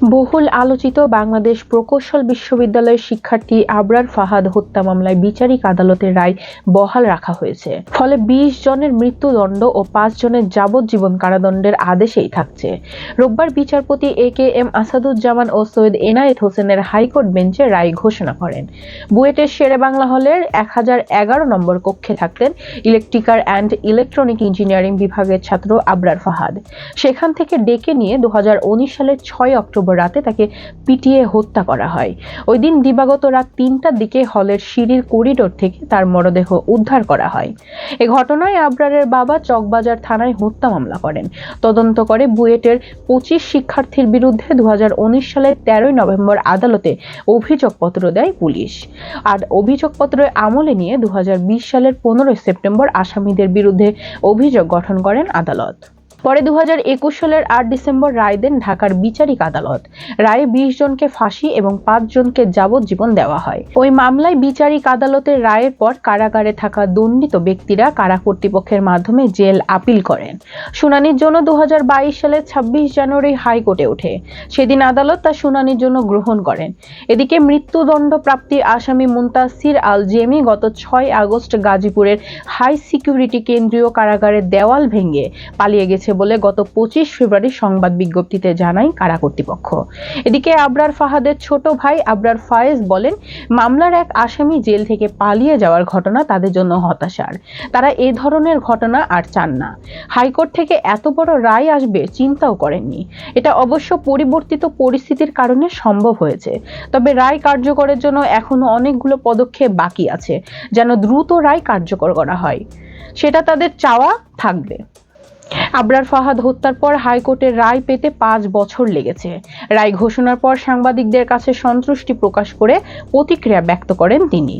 বহুল আলোচিত বাংলাদেশ প্রকৌশল বিশ্ববিদ্যালয়ের শিক্ষার্থী আবরার ফাহাদ হত্যা মামলায় বিচারিক আদালতের রায় বহাল রাখা হয়েছে। ফলে বিশ জনের মৃত্যুদণ্ড ও পাঁচ জনের যাবজ্জীবন কারাদণ্ডের আদেশেই থাকছে। রোববার বিচারপতি এ কে এম আসাদুজ্জামান ও সৈয়দ এনায়েত হোসেনের হাইকোর্ট বেঞ্চে রায় ঘোষণা করেন। বুয়েটের শেরে বাংলা হলের এক হাজার এগারো নম্বর কক্ষে থাকতেন ইলেকট্রিক্যাল অ্যান্ড ইলেকট্রনিক ইঞ্জিনিয়ারিং বিভাগের ছাত্র আবরার ফাহাদ। সেখান থেকে ডেকে নিয়ে দু হাজার উনিশ সালের ছয় অক্টোবর রাতে তাকে পিটিয়ে হত্যা করা হয়। ওই দিন দিবাগত রাত তিনটার দিকে হলের সিঁড়ির করিডোর থেকে তার মরদেহ উদ্ধার করা হয়। এ ঘটনায় আবরারের বাবা চকবাজার থানায় হত্যা মামলা করেন। তদন্ত করে বুয়েটের পঁচিশ শিক্ষার্থীর বিরুদ্ধে দু হাজার উনিশ সালের তেরোই নভেম্বর আদালতে অভিযোগপত্র দেয় পুলিশ। আর অভিযোগপত্রের আমলে নিয়ে দু হাজার বিশ সালের পনেরোই সেপ্টেম্বর আসামিদের বিরুদ্ধে অভিযোগ গঠন করেন আদালত। পরে দু হাজার একুশ সালের আট ডিসেম্বর রায় দেন ঢাকার বিচারিক আদালত। রায়ে বিশ জনকে ফাঁসি এবং পাঁচ জনকে যাবজ্জীবন দেওয়া হয়। ওই মামলায় বিচারিক আদালতের রায়ের পর কারাগারে থাকা দণ্ডিত ব্যক্তিরা কারা কর্তৃপক্ষের মাধ্যমে জেল আপিল করেন। শুনানির জন্য দু হাজার বাইশ সালের ছাব্বিশ জানুয়ারি হাইকোর্টে ওঠে। সেদিন আদালত তা শুনানির জন্য গ্রহণ করেন। এদিকে মৃত্যুদণ্ড প্রাপ্তির আসামি মুন্তাসির আল জেমি গত ছয় আগস্ট গাজীপুরের হাই সিকিউরিটি কেন্দ্রীয় কারাগারের দেওয়াল ভেঙে পালিয়ে গেছে বলে গত পঁচিশ ফেব্রুয়ারি সংবাদ বিজ্ঞপ্তিতে জানায় কারা কর্তৃপক্ষ। এদিকে আবরার ফাহাদের ছোট ভাই আবরার ফায়েজ বলেন, মামলার এক আসামি জেল থেকে পালিয়ে যাওয়ার ঘটনা তাদের জন্য হতাশার। তারা এ ধরনের ঘটনা আর চান না। হাইকোর্ট থেকে এত বড় রায় আসবে চিন্তাও করেননি। এটা অবশ্য পরিবর্তিত পরিস্থিতির কারণে সম্ভব হয়েছে। তবে রায় কার্যকরের জন্য এখনও অনেকগুলো পদক্ষেপ বাকি আছে, যেন দ্রুত রায় কার্যকর করা হয়। সেটা তাদের চাওয়া থাকবে। আবরার ফাহাদ হত্যার পর হাইকোর্টের রায় পেতে পাঁচ বছর লেগেছে। রায় ঘোষণার পর সাংবাদিকদের কাছে সন্তুষ্টি প্রকাশ করে প্রতিক্রিয়া ব্যক্ত করেন তিনি।